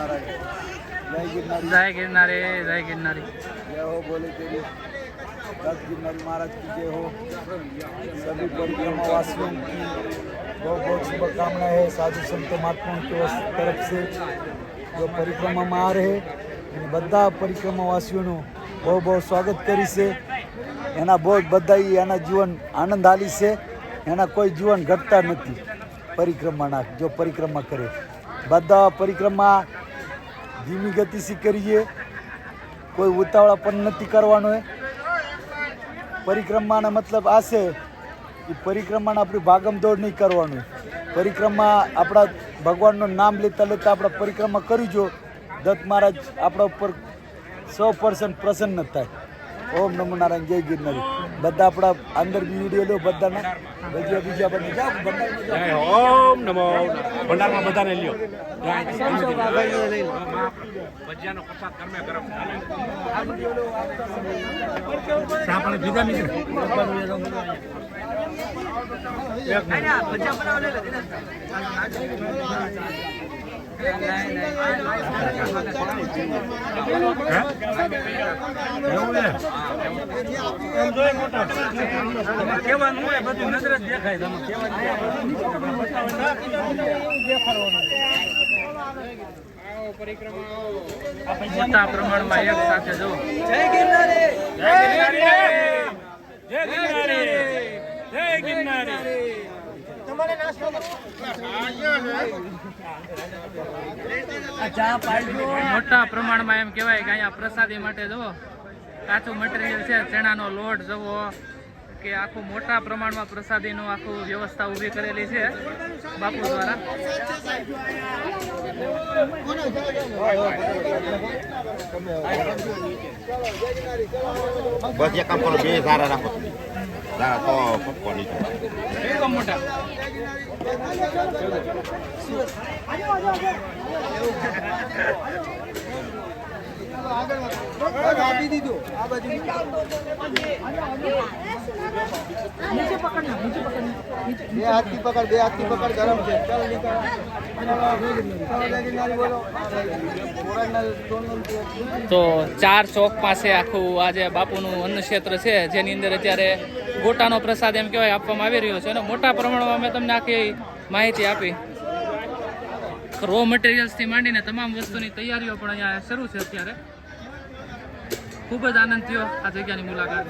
નારાયણ જય ગિરનારી જય ગિરનારી જય ગિરનારી जय हो बोले तेरे दस गिरनारी महाराज की जय हो सभी परिक्रमा वासियों की बहुत बहुत शुभकामनाएं है साधु संत महात्माओं की ओर तरफ से जो પરિક્રમામાં આ રહે અને બધા પરિક્રમાવાસીઓનું બહુ બહુ સ્વાગત કરી છે એના બહુ જ બધા ઈ એના જીવન આનંદ આલી છે એના કોઈ જીવન ઘટતા નથી પરિક્રમાના જો પરિક્રમા કરે બધા પરિક્રમા ધીમી ગતિથી કરીએ. કોઈ ઉતાવળા પણ નથી કરવાનો પરિક્રમાનો મતલબ આ છે કે પરિક્રમાને આપણી ભાગમ દોડ નહીં કરવાનું. પરિક્રમા આપણા ભગવાનનું નામ લેતા લેતા આપણે પરિક્રમા કરી જો, દત્ત મહારાજ આપણા ઉપર સો પર્સન્ટ પ્રસન્ન થાય. ઓમ નમો નારાયણ, જય ગિરનારી. બધા આપણા અંદર વીડિયો લો બધાના. બીજા બીજા બધા. જાઓ ભંડારમાં ઓમ નમો. ભંડારમાં બધાને લ્યો. જય ભજીયાનો કેવાનું હોય બધું નજર જ દેખાય તમે મોટા પ્રમાણમાં એક સાથે જો. જય ગિરનારી! જય ગિરનારી! જય ગિરનારી! મોટા પ્રમાણમાં એમ કહેવાય કે અહીંયા પ્રસાદી માટે જવો કાચું મટીરિયલ છે ચણાનો લોટ જવો કે આખું મોટા પ્રમાણમાં પ્રસાદીનું આખું વ્યવસ્થા ઊભી કરેલી છે બાપુ દ્વારા. બસ એક કામ કરો બે સારા રાખો સારા તો બે હાથથી પકડ બે હાથથી પકડ ગરમ છે તો ચાર ચોક પાસે આખું આજે બાપુનું અન્ન ક્ષેત્ર છે, જેની અંદર અત્યારે ગોટાનો પ્રસાદ એમ કહેવાય આપવામાં આવી રહ્યો છે. અને મોટા પ્રમાણમાં મેં તમને આખી માહિતી આપી. રો મટીરિયલ્સથી માંડીને તમામ વસ્તુની તૈયારીઓ પણ અહીંયા શરૂ છે અત્યારે. ખૂબ જ આનંદ થયો આ જગ્યાની મુલાકાત